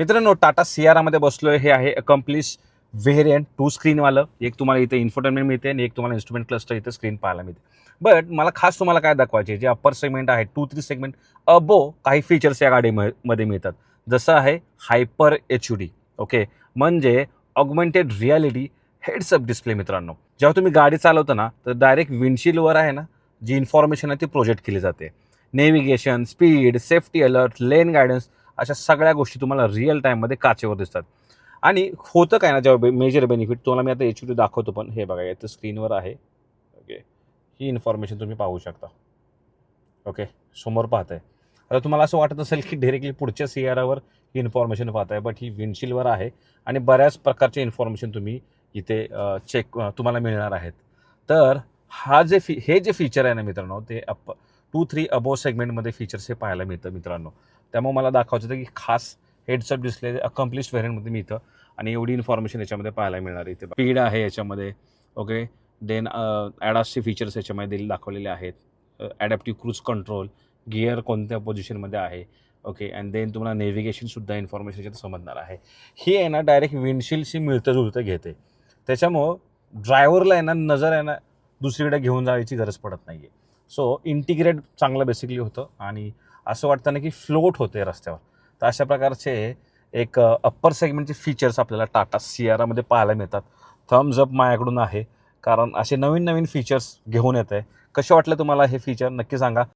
मित्रांनो टाटा सियारामध्ये बसलोय. हे आहे अकम्प्लिश व्हेरियंट टू स्क्रीनवालं एक तुम्हाला इथे इन्फोटेनमेंट मिळते आणि एक तुम्हाला इन्स्ट्रुमेंट क्लस्टर इथे स्क्रीन पाहायला मिळते. बट मला खास तुम्हाला काय दाखवायचे जे अप्पर सेगमेंट आहे टू थ्री सेगमेंट अबो काही फीचर्स या गाडीमध्ये मिळतात. जसं आहे हायपर एच डी ओके म्हणजे augmented reality heads up display मित्रांनो. जेव्हा तुम्ही गाडी चालवता ना तर डायरेक्ट विंडशीलवर आहे ना जी इन्फॉर्मेशन आहे ती प्रोजेक्ट केली जाते. Navigation speed safety alert lane guidance अशा सगळ्या गोष्टी तुम्हाला रिअल टाईममध्ये काचेवर दिसतात. आणि होतं काय ना जेव्हा मेजर बेनिफिट तुम्हाला मी आता एच डी दाखवतो पण हे बघा याचं स्क्रीनवर आहे. ओके ही इन्फॉर्मेशन तुम्ही पाहू शकता. ओके समोर पाहत आहे आता तुम्हाला असं वाटत असेल की डिरेक्टली पुढच्या सियारावर ही इन्फॉर्मेशन पाहत आहे बट ही विंडशीलवर आहे. आणि बऱ्याच प्रकारचे इन्फॉर्मेशन तुम्ही इथे चेक तुम्हाला मिळणार आहेत. तर हा जे फी हे जे फीचर आहे ना मित्रांनो ते अप टू थ्री अबो सेगमेंटमध्ये फीचर्स हे पाहायला मिळतं मित्रांनो. त्यामुळे मला दाखवायचं होतं की खास हेडसअप डिस्प्ले अकम्प्लिश व्हेरियंटमध्ये मिळतं आणि एवढी इन्फॉर्मेशन याच्यामध्ये पाहायला मिळणार आहे इथे स्पीड आहे याच्यामध्ये ओके देन ॲडासचे फीचर्स याच्यामध्ये दिले दाखवलेले आहेत. ॲडॅप्टिव्ह क्रूज कंट्रोल गिअर कोणत्या पोझिशनमध्ये आहे ओके अँड देन तुम्हाला नेव्हिगेशनसुद्धा इन्फॉर्मेशन याच्यात समजणार आहे. हे आहे ना डायरेक्ट विंडशीलशी मिळतं जुळतं घेते. त्याच्यामुळं ड्रायव्हरला आहे ना नजर आहे ना दुसरीकडे घेऊन जायची गरज पडत नाही आहे सो इंटिग्रेट चांगलं बेसिकली होतं आणि असं वाटतं ना की फ्लोट होते रस्त्यावर. तर अशा प्रकारचे एक अप्पर सेगमेंटचे फीचर्स आपल्याला टाटा सियारामध्ये पाहायला मिळतात. थम्स अप माझ्याकडून आहे. कारण असे नवीन नवीन फीचर्स घेऊन येत आहे कसे वाटलं तुम्हाला हे फीचर नक्की सांगा.